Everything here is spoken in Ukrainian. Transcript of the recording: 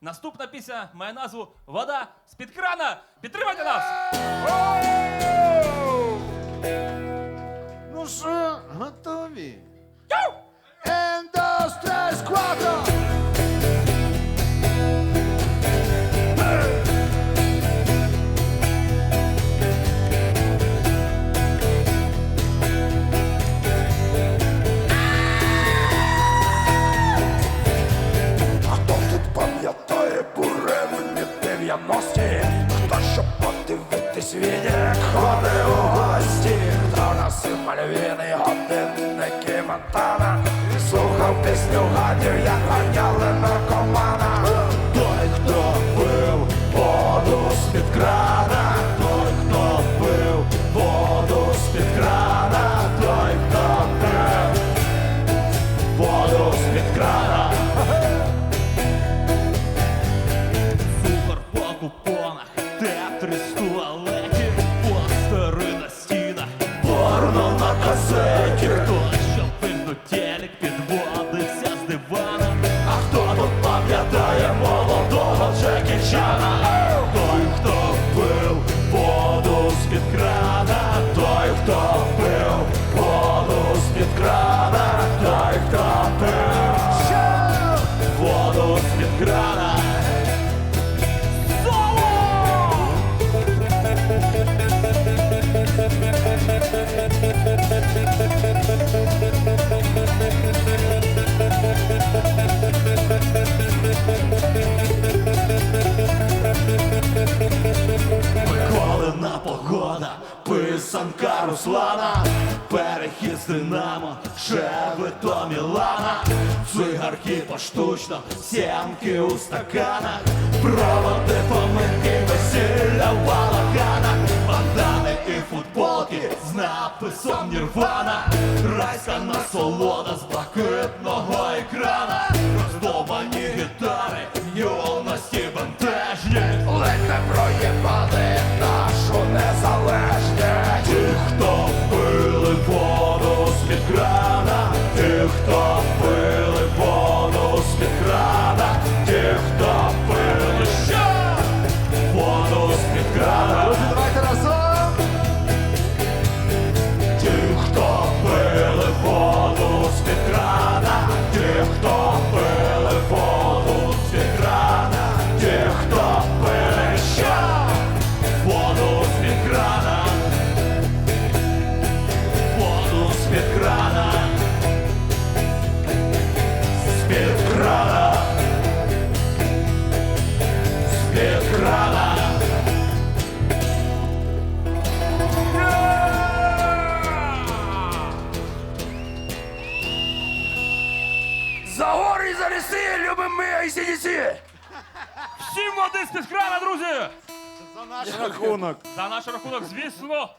Наступна пісня має назву Вода з-під крана. Підтримайте нас! 90-ті? Хто щоб подивитись відік ходить у гості? Хто носив мальвіни, годинники Монтана? Слухав пісню гадів, як ганяли наркомана Той, хто пив воду з-під крана Той, хто пив воду з-під крана Той, хто пив воду з-під крана театри з туалетів, постери на стінах, Порно на касеті хто що вимкнуть телек, підводився з дивана. А хто тут пам'ятає молодого Джекі Чана? Той, хто пив воду з-під крана, той, хто пив воду з-під крана, той, хто пив воду з-під крана. Писанка Руслана, перехід з Динамо, Шеви то Мілана, цигарки поштучно, сімки у стаканах, проводи поминки, весілля в балаганах, бандани і футболки з написом Нірвана, райська насолода з блакитного екрана, ліси любимо ми ICDC! Всім води з-під крана, друзі! За наш рахунок. За наш рахунок, звісно,